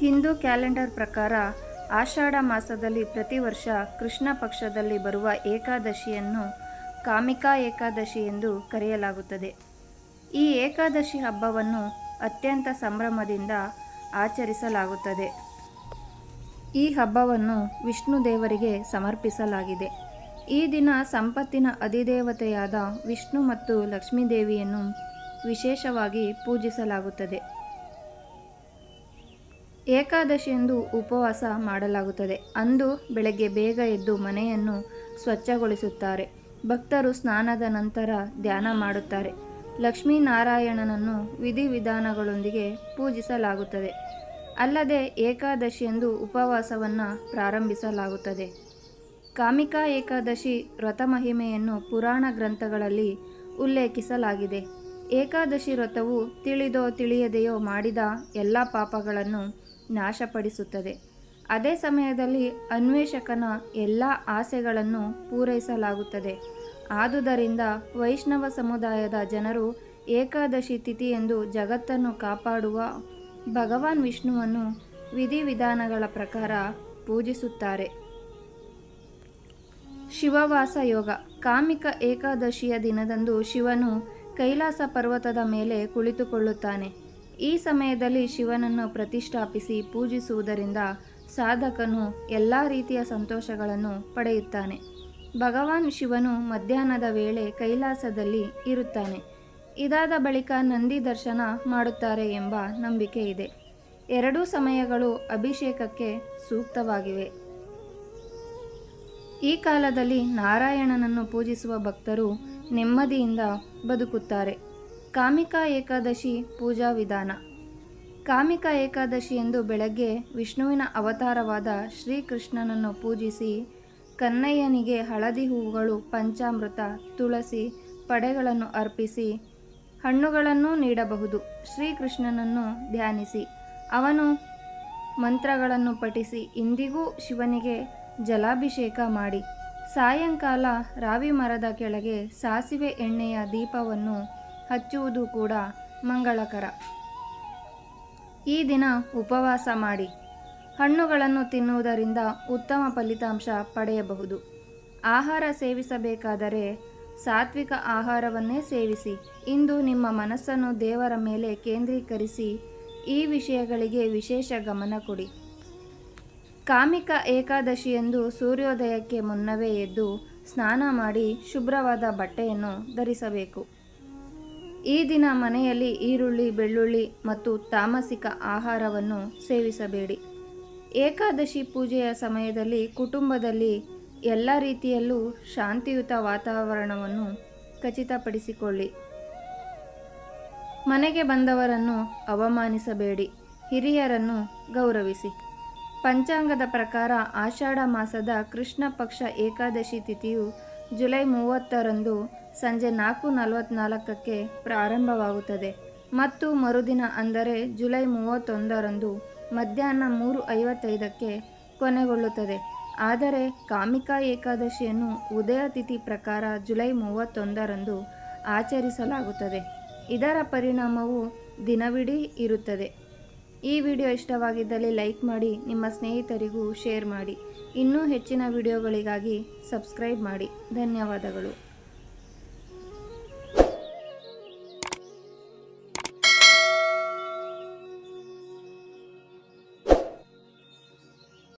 Hindu calendar ಪ್ರಕಾರ ಆಷಾಢ ಮಾಸದಲ್ಲಿ ಪ್ರತಿ ವರ್ಷ ಕೃಷ್ಣ ಪಕ್ಷದಲ್ಲಿ ಬರುವ ಏಕಾದಶಿಯನ್ನು ಕಾಮಿಕಾ ಏಕಾದಶಿ ಎಂದು ಕರೆಯಲಾಗುತ್ತದೆ. ಈ ಏಕಾದಶಿ ಹಬ್ಬವನ್ನು ಅತ್ಯಂತ ಸಂಭ್ರಮದಿಂದ ಆಚರಿಸಲಾಗುತ್ತದೆ. ಈ ಹಬ್ಬವನ್ನು ವಿಷ್ಣು ದೇವರಿಗೆ ಸಮರ್ಪಿಸಲಾಗಿದೆ. ಈ ದಿನ ಸಂಪತ್ತಿನ ಅಧಿದೇವತೆಯಾದ ವಿಷ್ಣು ಮತ್ತು ಲಕ್ಷ್ಮೀದೇವಿಯನ್ನು ವಿಶೇಷವಾಗಿ ಪೂಜಿಸಲಾಗುತ್ತದೆ. ಏಕಾದಶಿಯಂದು ಉಪವಾಸ ಮಾಡಲಾಗುತ್ತದೆ. ಅಂದು ಬೆಳಗ್ಗೆ ಬೇಗ ಎದ್ದು ಮನೆಯನ್ನು ಸ್ವಚ್ಛಗೊಳಿಸುತ್ತಾರೆ. ಭಕ್ತರು ಸ್ನಾನದ ನಂತರ ಧ್ಯಾನ ಮಾಡುತ್ತಾರೆ. ಲಕ್ಷ್ಮೀನಾರಾಯಣನನ್ನು ವಿಧಿವಿಧಾನಗಳೊಂದಿಗೆ ಪೂಜಿಸಲಾಗುತ್ತದೆ. ಅಲ್ಲದೆ ಏಕಾದಶಿಯಂದು ಉಪವಾಸವನ್ನು ಪ್ರಾರಂಭಿಸಲಾಗುತ್ತದೆ. ಕಾಮಿಕಾ ಏಕಾದಶಿ ವ್ರತ ಮಹಿಮೆಯನ್ನು ಪುರಾಣ ಗ್ರಂಥಗಳಲ್ಲಿ ಉಲ್ಲೇಖಿಸಲಾಗಿದೆ. ಏಕಾದಶಿ ವ್ರತವು ತಿಳಿದೋ ತಿಳಿಯದೆಯೋ ಮಾಡಿದ ಎಲ್ಲ ಪಾಪಗಳನ್ನು ನಾಶಪಡಿಸುತ್ತದೆ. ಅದೇ ಸಮಯದಲ್ಲಿ ಅನ್ವೇಷಕನ ಎಲ್ಲ ಆಸೆಗಳನ್ನು ಪೂರೈಸಲಾಗುತ್ತದೆ. ಆದುದರಿಂದ ವೈಷ್ಣವ ಸಮುದಾಯದ ಜನರು ಏಕಾದಶಿ ತಿಥಿಯೆಂದು ಜಗತ್ತನ್ನು ಕಾಪಾಡುವ ಭಗವಾನ್ ವಿಷ್ಣುವನ್ನು ವಿಧಿವಿಧಾನಗಳ ಪ್ರಕಾರ ಪೂಜಿಸುತ್ತಾರೆ. ಶಿವವಾಸ ಯೋಗ. ಕಾಮಿಕ ಏಕಾದಶಿಯ ದಿನದಂದು ಶಿವನು ಕೈಲಾಸ ಪರ್ವತದ ಮೇಲೆ ಕುಳಿತುಕೊಳ್ಳುತ್ತಾನೆ. ಈ ಸಮಯದಲ್ಲಿ ಶಿವನನ್ನು ಪ್ರತಿಷ್ಠಾಪಿಸಿ ಪೂಜಿಸುವುದರಿಂದ ಸಾಧಕನು ಎಲ್ಲ ರೀತಿಯ ಸಂತೋಷಗಳನ್ನು ಪಡೆಯುತ್ತಾನೆ. ಭಗವಾನ್ ಶಿವನು ಮಧ್ಯಾಹ್ನದ ವೇಳೆ ಕೈಲಾಸದಲ್ಲಿ ಇರುತ್ತಾನೆ. ಇದಾದ ಬಳಿಕ ನಂದಿ ದರ್ಶನ ಮಾಡುತ್ತಾರೆ ಎಂಬ ನಂಬಿಕೆ ಇದೆ. ಎರಡೂ ಸಮಯಗಳು ಅಭಿಷೇಕಕ್ಕೆ ಸೂಕ್ತವಾಗಿವೆ. ಈ ಕಾಲದಲ್ಲಿ ನಾರಾಯಣನನ್ನು ಪೂಜಿಸುವ ಭಕ್ತರು ನೆಮ್ಮದಿಯಿಂದ ಬದುಕುತ್ತಾರೆ. ಕಾಮಿಕಾ ಏಕಾದಶಿ ಪೂಜಾ ವಿಧಾನ. ಕಾಮಿಕ ಏಕಾದಶಿ ಎಂದು ಬೆಳಗ್ಗೆ ವಿಷ್ಣುವಿನ ಅವತಾರವಾದ ಶ್ರೀಕೃಷ್ಣನನ್ನು ಪೂಜಿಸಿ ಕನ್ನಯ್ಯನಿಗೆ ಹಳದಿ ಹೂವುಗಳು, ಪಂಚಾಮೃತ, ತುಳಸಿ, ಪಡೆಗಳನ್ನು ಅರ್ಪಿಸಿ ಹಣ್ಣುಗಳನ್ನು ನೀಡಬಹುದು. ಶ್ರೀಕೃಷ್ಣನನ್ನು ಧ್ಯಾನಿಸಿ. ಅವನು ಮಂತ್ರಗಳನ್ನು ಪಠಿಸಿ ಇಂದಿಗೂ ಶಿವನಿಗೆ ಜಲಾಭಿಷೇಕ ಮಾಡಿ. ಸಾಯಂಕಾಲ ರಾವಿ ಮರದ ಕೆಳಗೆ ಸಾಸಿವೆ ಎಣ್ಣೆಯ ದೀಪವನ್ನು ಹಚ್ಚುವುದು ಕೂಡ ಮಂಗಳಕರ. ಈ ದಿನ ಉಪವಾಸ ಮಾಡಿ ಹಣ್ಣುಗಳನ್ನು ತಿನ್ನುವುದರಿಂದ ಉತ್ತಮ ಫಲಿತಾಂಶ ಪಡೆಯಬಹುದು. ಆಹಾರ ಸೇವಿಸಬೇಕಾದರೆ ಸಾತ್ವಿಕ ಆಹಾರವನ್ನೇ ಸೇವಿಸಿ. ಇಂದು ನಿಮ್ಮ ಮನಸ್ಸನ್ನು ದೇವರ ಮೇಲೆ ಕೇಂದ್ರೀಕರಿಸಿ ಈ ವಿಷಯಗಳಿಗೆ ವಿಶೇಷ ಗಮನ ಕೊಡಿ. ಕಾಮಿಕ ಏಕಾದಶಿಯಂದು ಸೂರ್ಯೋದಯಕ್ಕೆ ಮುನ್ನವೇ ಎದ್ದು ಸ್ನಾನ ಮಾಡಿ ಶುಭ್ರವಾದ ಬಟ್ಟೆಯನ್ನು ಧರಿಸಬೇಕು. ಈ ದಿನ ಮನೆಯಲ್ಲಿ ಈರುಳ್ಳಿ, ಬೆಳ್ಳುಳ್ಳಿ ಮತ್ತು ತಾಮಸಿಕ ಆಹಾರವನ್ನು ಸೇವಿಸಬೇಡಿ. ಏಕಾದಶಿ ಪೂಜೆಯ ಸಮಯದಲ್ಲಿ ಕುಟುಂಬದಲ್ಲಿ ಎಲ್ಲ ರೀತಿಯಲ್ಲೂ ಶಾಂತಿಯುತ ವಾತಾವರಣವನ್ನು ಖಚಿತಪಡಿಸಿಕೊಳ್ಳಿ. ಮನೆಗೆ ಬಂದವರನ್ನು ಅವಮಾನಿಸಬೇಡಿ. ಹಿರಿಯರನ್ನು ಗೌರವಿಸಿ. ಪಂಚಾಂಗದ ಪ್ರಕಾರ ಆಷಾಢ ಮಾಸದ ಕೃಷ್ಣ ಪಕ್ಷ ಏಕಾದಶಿ ತಿಥಿಯು ಜುಲೈ ಮೂವತ್ತರಂದು ಸಂಜೆ ನಾಲ್ಕು ನಲವತ್ನಾಲ್ಕಕ್ಕೆ ಪ್ರಾರಂಭವಾಗುತ್ತದೆ. ಮತ್ತು ಮರುದಿನ ಅಂದರೆ ಜುಲೈ ಮೂವತ್ತೊಂದರಂದು ಮಧ್ಯಾಹ್ನ ಮೂರು ಐವತ್ತೈದಕ್ಕೆ ಕೊನೆಗೊಳ್ಳುತ್ತದೆ. ಆದರೆ ಕಾಮಿಕಾ ಏಕಾದಶಿಯನ್ನು ಉದಯ ತಿಥಿ ಪ್ರಕಾರ ಜುಲೈ ಮೂವತ್ತೊಂದರಂದು ಆಚರಿಸಲಾಗುತ್ತದೆ. ಇದರ ಪರಿಣಾಮವು ದಿನವಿಡೀ ಇರುತ್ತದೆ. ಈ ವಿಡಿಯೋ ಇಷ್ಟವಾಗಿದ್ದಲ್ಲಿ ಲೈಕ್ ಮಾಡಿ, ನಿಮ್ಮ ಸ್ನೇಹಿತರಿಗೂ ಶೇರ್ ಮಾಡಿ. ಇನ್ನೂ ಹೆಚ್ಚಿನ ವಿಡಿಯೋಗಳಿಗಾಗಿ ಸಬ್ಸ್ಕ್ರೈಬ್ ಮಾಡಿ. ಧನ್ಯವಾದಗಳು.